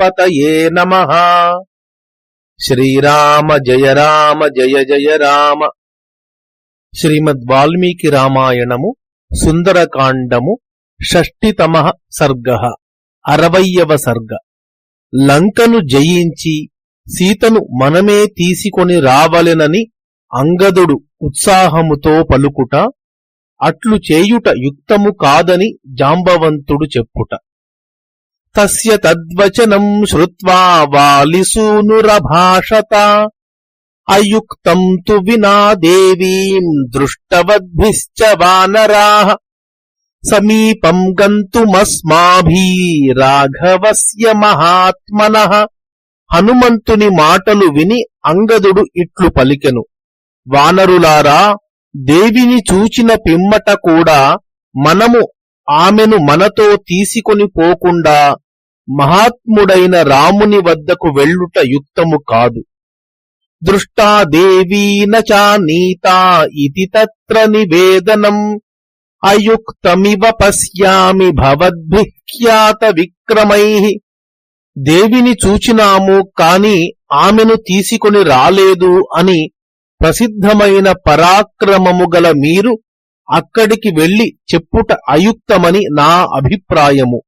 పతయే నమః. శ్రీరామ జయ రామ జయ జయ రామ. శ్రీమద్ వాల్మీకి రామాయణము సుందరకాండము షష్టితమ సర్గ అరవయ్యవ సర్గ. లంకను జయించి సీతను మనమే తీసుకొని రావలెనని అంగదుడు ఉత్సాహముతో పలుకుట అట్లు చేయుట యుక్తము కాదని జాంబవంతుడు చెప్పుట. తస్య తద్వచనం శ్రుత్వా వాలిసూనురభాషత అయుక్తం తు వినా దేవీం దృష్టవద్భిశ్చ వానరా. సమీపం గంతుమస్మాభీ రాఘవస్య మహాత్మన. హనుమంతుని మాటలు విని అంగదుడు ఇట్లు పలికెను. వానరులారా దేవిని చూచిన పిమ్మట కూడా మనము ఆమెను మనతో తీసుకొని పోకుండా మహాత్ముడైన రాముని వద్దకు వెళ్ళుట యుక్తము కాదు. దృష్టా దేవీన చా నీతా ఇది తత్ర నివేదనం. అయుక్తమివ పశ్యామి భవద్భిఖ్యాత విక్రమై. దేవిని చూచినాము కాని ఆమెను తీసుకొని రాలేదు అని ప్రసిద్ధమైన పరాక్రమము గల మీరు అక్కడికి వెళ్ళి చెప్పుట అయుక్తమని నా అభిప్రాయము.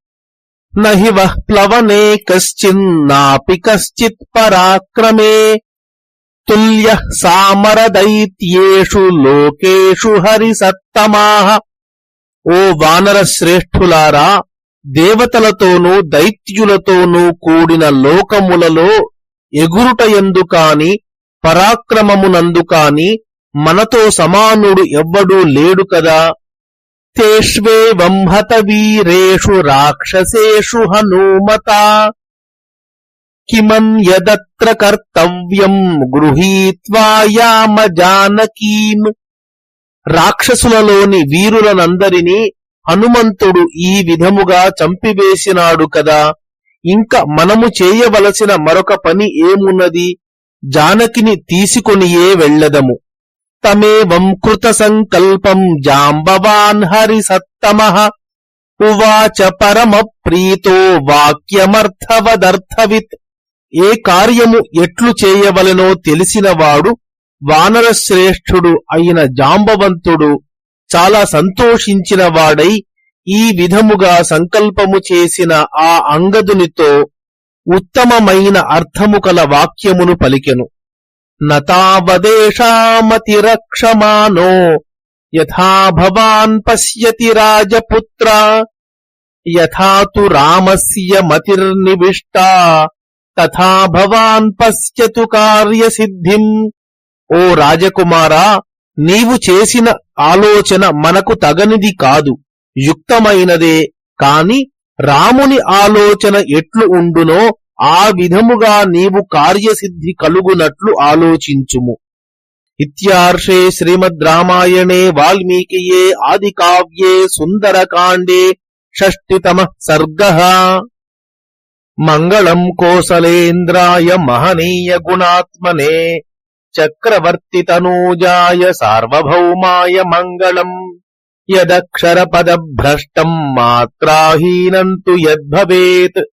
నహి వః ప్లవనే కశ్చిన్నాపి కశ్చిత్ పరాక్రమే. తుల్య సామరదైత్యేషు లోకేషు హరిసత్తమాః. ఓ వానర శ్రేష్ఠులారా దేవతలతోనూ దైత్యులతోనూ కూడిన లోకములలో ఎగురుటయందు కాని పరాక్రమమునందు కాని మనతో సమానుడు ఎవ్వడూ లేడు కదా. తేష్వేవం హత వీరేషు రాక్షసేషు హనుమత. కిమన్యదత్ర కర్తవ్యం గృహీత్వా యామ జానకీం రాక్షసులలోని వీరులనందరినీ హనుమంతుడు ఈ విధముగా చంపివేసినాడు కదా. ఇంక మనము చేయవలసిన మరొక పని ఏమున్నది? జానకిని తీసుకొనియే వెళ్ళదము. తమేవం కృత సంకల్పం జాంబవాన్ హరిసత్తమ ఉవాచ పరమ ప్రీతో వాక్యమర్థవదర్థవిత్ ఏ కార్యము ఎట్లు చేయవలెనో తెలిసినవాడు వానరశ్రేష్ఠుడు అయిన జాంబవంతుడు చాలా సంతోషించిన వాడై ఈ విధముగా సంకల్పము చేసిన ఆ అంగదునితో ఉత్తమమైన అర్థము కల వాక్యమును పలికెను. నతావదేశామతిరక్షమానో యథా భవాన్ పశ్యతి రాజపుత్ర యథా తు రామస్య మతిర్నివిష్టా తథా భవాన్ పశ్యతు కార్యసిద్ధిం ఓ రాజకుమారా నీవు చేసిన ఆలోచన మనకు తగనిది కాదు యుక్తమైనదే కాని రాముని ఆలోచన ఎట్లు ఉండునో ఆ విధముగా నీవు కార్యసిద్ధి కలుగునట్లు ఆలోచించుము. ఇత్యార్షే శ్రీమద్ రామాయణే వాల్మీకియే ఆది కావ్యే సుందరకాండే షష్టితమ సర్గ. మంగళం కోసలేంద్రాయ మహనీయ గుణాత్మనే చక్రవర్తి తనూజాయ సార్వభౌమాయ మంగళం. యదక్షరపదభ్రష్టం మాత్రాహీనంతు యద్భవేత్.